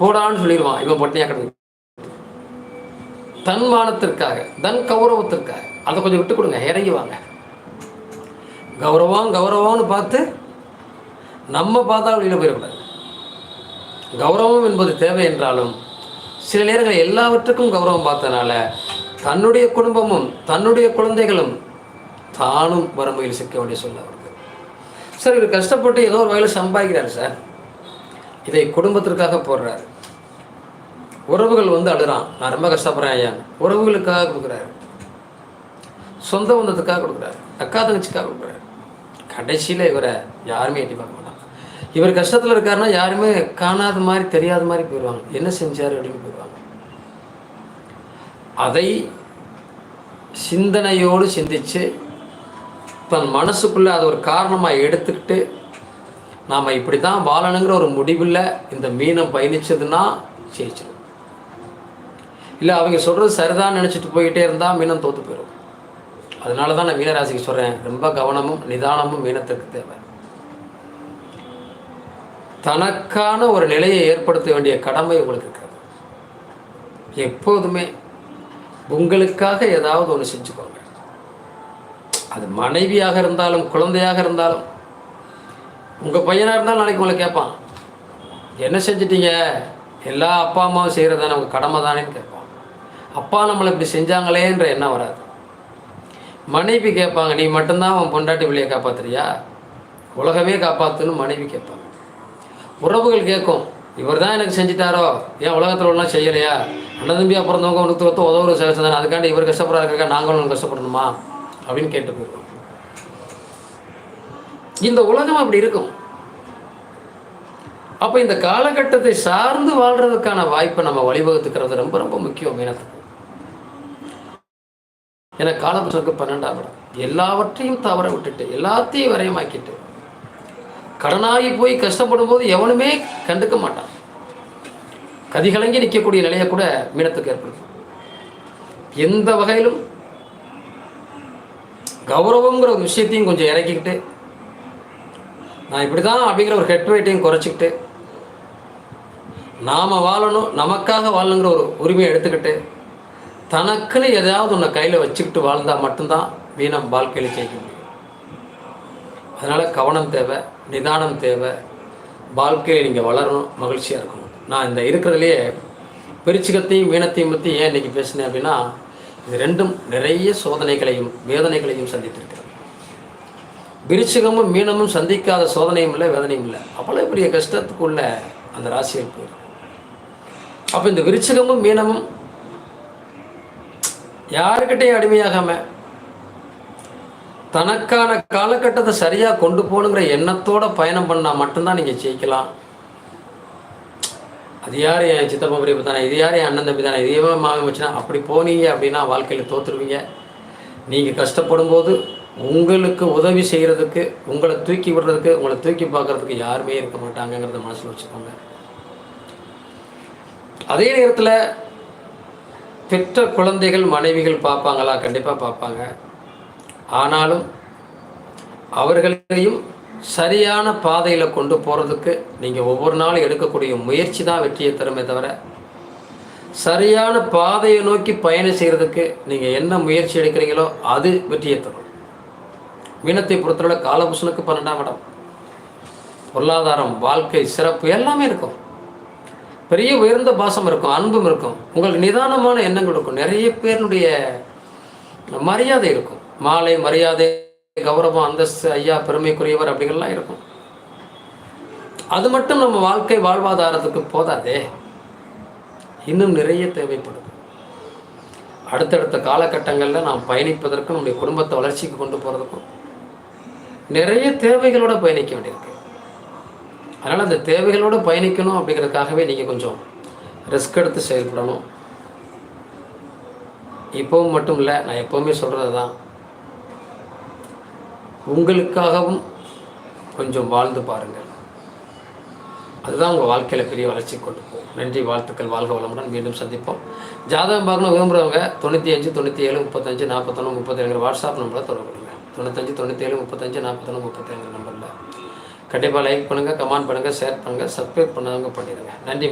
போடான்னு சொல்லிடுவான். இவன் பொட்டையாக கிடந்து தன்மானத்திற்காக தன் கௌரவத்திற்காக. அதை கொஞ்சம் விட்டு கொடுங்க இறங்கி வாங்க. கௌரவம் கௌரவம்னு பார்த்து நம்ம பார்த்தா வெளியில் போயிடக்கூடாது. கௌரவம் என்பது தேவை என்றாலும் சில நேரங்களில் எல்லாவற்றுக்கும் கௌரவம் பார்த்தனால தன்னுடைய குடும்பமும் தன்னுடைய குழந்தைகளும் தானும் வறுமையில் சிக்க வேண்டிய சொல்ல அவருக்கு. சார் இவர் கஷ்டப்பட்டு ஏதோ ஒரு வகையில் சம்பாதிக்கிறார் சார். இதை குடும்பத்திற்காக போடுறாரு. உறவுகள் வந்து அழுறான். நான் ரொம்ப கஷ்டப்படுறேன் ஐயா. உறவுகளுக்காக கொடுக்குறாரு. சொந்த பந்தத்துக்காக கொடுக்குறாரு. அக்கா தங்கச்சிக்காக கொடுக்குறாரு. கடைசியில் இவரை யாருமே எட்டி பார்க்க மாட்டாங்க. இவர் கஷ்டத்தில் இருக்காருன்னா யாருமே காணாத மாதிரி தெரியாத மாதிரி போயிடுவாங்க என்ன செஞ்சார் அப்படின்னு போயிடுவாங்க அதை சிந்தனையோடு சிந்திச்சு தன் மனசுக்குள்ளே அதை ஒரு காரணமாக எடுத்துக்கிட்டு நாம் இப்படி தான் வாழணுங்கிற ஒரு முடிவில் இந்த மீனம் பயணிச்சதுன்னா ஜெயிச்சிடும் இல்லை அவங்க சொல்கிறது சரிதான் நினச்சிட்டு போயிட்டே இருந்தால் மீனம் தோற்று போயிடும் அதனால தான் நான் மீனராசிக்கு சொல்கிறேன் ரொம்ப கவனமும் நிதானமும் மீனத்திற்கு தேவை. தனக்கான ஒரு நிலையை ஏற்படுத்த வேண்டிய கடமை உங்களுக்கு இருக்கிறது. எப்போதுமே உங்களுக்காக ஏதாவது ஒன்று செஞ்சுக்கோங்க. அது மனைவியாக இருந்தாலும் குழந்தையாக இருந்தாலும் உங்கள் பையனாக இருந்தாலும் நாளைக்கு உங்களை கேட்பான். என்ன செஞ்சிட்டீங்க? எல்லா அப்பா அம்மாவும் செய்கிறது நமக்கு கடமை தானேன்னு கேட்பான். அப்பா நம்மளை இப்படி செஞ்சாங்களேன்ற எண்ணம் வராது. மனைவி கேட்பாங்க நீ மட்டும்தான் அவன் பொண்டாட்டி பிள்ளையை காப்பாத்துறியா? உலகமே காப்பாற்றுன்னு மனைவி கேட்பாங்க. உறவுகள் கேட்கும். இவர் தான் எனக்கு செஞ்சிட்டாரோ? ஏன் உலகத்தில் ஒன்றும் செய்யலையா? அண்ணன் தம்பி அப்புறம் உனக்கு ஒத்து உதவுற சேவை தானே. அதுக்காண்டி இவர் கஷ்டப்படுறாருக்கா நாங்களும் கஷ்டப்படணுமா? அப்படின்னு கேட்டு போயிருக்கோம் இந்த உலகம் அப்படி இருக்கும். அப்போ இந்த காலகட்டத்தை சார்ந்து வாழ்றதுக்கான வாய்ப்பை நம்ம வழிவகுத்துக்கிறது ரொம்ப ரொம்ப முக்கியம் மீனத்துக்கு ஏன்னா காலபுரத்துக்கு பன்னெண்டாம் இடம். எல்லாவற்றையும் தவற விட்டுட்டு எல்லாத்தையும் வரையமாக்கிட்டு கடனாகி போய் கஷ்டப்படும் போது எவனுமே கண்டுக்க மாட்டான். கதிகலங்கி நிற்கக்கூடிய நிலையை கூட மீனத்துக்கு ஏற்படுது எந்த வகையிலும் கௌரவங்கிற ஒரு விஷயத்தையும் கொஞ்சம் இறக்கிக்கிட்டு நான் இப்படி தான் அப்படிங்கிற ஒரு ஹெட் வெயிட்டையும் குறைச்சிக்கிட்டு நாம் வாழணும் நமக்காக வாழணுங்கிற ஒரு உரிமையை எடுத்துக்கிட்டு தனக்குன்னு எதாவது ஒன்று கையில் வச்சுக்கிட்டு வாழ்ந்தால் மட்டும்தான் வீணம் வாழ்க்கையில் ஜெயிக்க முடியும். அதனால் கவனம் தேவை நிதானம் தேவை வாழ்க்கையில் நீங்கள் வளரணும் மகிழ்ச்சியாக இருக்கணும். நான் இந்த இருக்கிறதுலையே பெருச்சிகத்தையும் வீணத்தையும் பற்றி ஏன் இன்றைக்கி பேசினேன் அப்படின்னா இது ரெண்டும் நிறைய சோதனைகளையும் வேதனைகளையும் சந்தித்திருக்கிறேன் விருச்சிகமும் மீனமும் சந்திக்காத சோதனையும் இல்லை வேதனையும் இல்லை அவ்வளோ பெரிய கஷ்டத்துக்குள்ள அந்த ராசியில் போயிருக்கு அப்போ இந்த விருச்சிகமும் மீனமும் யாருக்கிட்டையும் அடிமையாகாம தனக்கான காலகட்டத்தை சரியாக கொண்டு போகணுங்கிற எண்ணத்தோட பயணம் பண்ணால் மட்டும்தான் நீங்கள் ஜெயிக்கலாம். அது யார் என் சித்தப்பா பெரிய தானே இது யார் என் அண்ணன் தம்பி தானே? இதையவே மாமி வச்சுனா அப்படி போனீங்க அப்படின்னா வாழ்க்கையில் தோற்றுருவீங்க நீங்கள் கஷ்டப்படும் போது உங்களுக்கு உதவி செய்கிறதுக்கு உங்களை தூக்கி விடுறதுக்கு உங்களை தூக்கி பார்க்கறதுக்கு யாருமே இருக்க மாட்டாங்கங்கிறத மனசில் வச்சுக்கோங்க. அதே நேரத்தில் பெற்ற குழந்தைகள் மனைவிகள் பார்ப்பாங்களா? கண்டிப்பாக பார்ப்பாங்க. ஆனாலும் அவர்களையும் சரியான பாதையில் கொண்டு போகிறதுக்கு நீங்கள் ஒவ்வொரு நாளும் எடுக்கக்கூடிய முயற்சி தான் வெற்றியை தருமே தவிர சரியான பாதையை நோக்கி பயணம் செய்கிறதுக்கு நீங்கள் என்ன முயற்சி எடுக்கிறீங்களோ அது வெற்றியை தரும். மீனத்தை பொறுத்தவரை காலபுஷனுக்கு பன்னெண்டாம் இடம். பொருளாதாரம் வாழ்க்கை சிறப்பு எல்லாமே இருக்கும். பெரிய உயர்ந்த பாசம் இருக்கும் அன்பும் இருக்கும். உங்களுக்கு நிதானமான எண்ணங்கள் இருக்கும். நிறைய பேருடைய மரியாதை இருக்கும். மாலை மரியாதை கௌரவம் அந்தஸ்து ஐயா பெருமைக்குரியவர் அப்படிங்கலாம் இருக்கும். அது மட்டும் நம்ம வாழ்க்கை வாழ்வாதாரத்துக்கு போதாதே. இன்னும் நிறைய தேவைப்படுது. அடுத்தடுத்த காலகட்டங்களில் நாம் பயணிப்பதற்கும் நம்முடைய குடும்பத்தை வளர்ச்சிக்கு கொண்டு போகிறதுக்கும் நிறைய தேவைகளோட பயணிக்க வேண்டியிருக்கு. அதனால் அந்த தேவைகளோடு பயணிக்கணும் அப்படிங்கிறதுக்காகவே நீங்கள் கொஞ்சம் ரிஸ்க் எடுத்து செயல்படணும். இப்போவும் மட்டும் இல்லை நான் எப்போவுமே சொல்கிறது தான் உங்களுக்காகவும் கொஞ்சம் வாழ்ந்து பாருங்கள். அதுதான் உங்கள் வாழ்க்கையில் பெரிய வளர்ச்சி கொண்டு போகும். நன்றி வாழ்த்துக்கள் வாழ்க வளமுடன் மீண்டும் சந்திப்போம். ஜாதகம் பார்க்கணும் விரும்புகிறவங்க தொண்ணூற்றி அஞ்சு தொண்ணூற்றி ஏழு முப்பத்தஞ்சு நாற்பத்தொன்று முப்பத்தேழு வாட்ஸ்அப் நம்பரை தொடர்பு தொண்ணூத்தஞ்சு தொண்ணூற்றி ஏழு முப்பத்தஞ்சு நாற்பத்தொன்று முப்பத்தேழு நம்பரில் கண்டிப்பாக லைக் பண்ணுங்கள் கமெண்ட் பண்ணுங்கள் ஷேர் பண்ணுங்கள் சப்ஸ்கிரைப் பண்ணாதவங்க பண்ணிடுங்க. நன்றி.